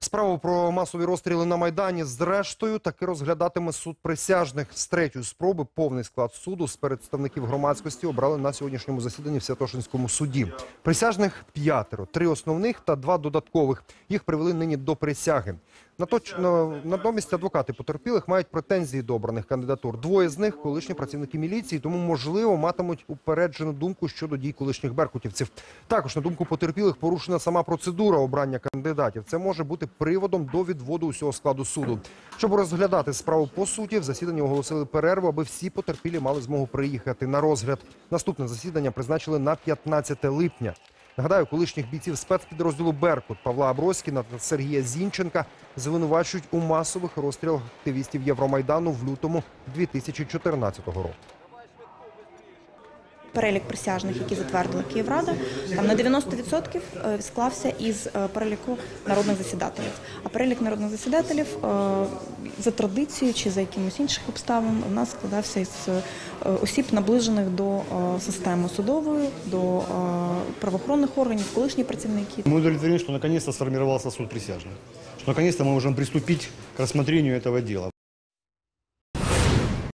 Справу про масові розстріли на Майдані зрештою таки розглядатиме суд присяжних. З третьої спроби повний склад суду з представників громадськості обрали на сьогоднішньому засіданні в Святошинському суді. Присяжних п'ятеро, три основних та два додаткових. Їх привели нині до присяги. Натомість адвокати потерпілих мають претензії до обраних кандидатур. Двоє з них – колишні працівники міліції, тому, можливо, матимуть упереджену думку щодо дій колишніх беркутівців. Також, на думку потерпілих, порушена сама процедура обрання кандидатів. Це може бути приводом до відводу усього складу суду. Щоб розглядати справу по суті, в засіданні оголосили перерву, аби всі потерпілі мали змогу приїхати на розгляд. Наступне засідання призначили на 15 липня. Нагадаю, колишніх бійців спецпідрозділу Беркут Павла Аброськіна та Сергія Зінченка звинувачують у масових розстрілах активістів Євромайдану в лютому 2014 року перелік присяжних, які затвердила Київрада, там на 90% е, склався із е, переліку народних засідателів. А перелік народних засідателів е, за традицією чи за якимось інших обставин у нас складався із е, осіб, наближених до е, системи судової, до е, правоохоронних органів, колишні працівники. Мы удовлетворены, что наконец-то сформировался суд присяжных. Что наконец-то мы можем приступить к рассмотрению этого дела.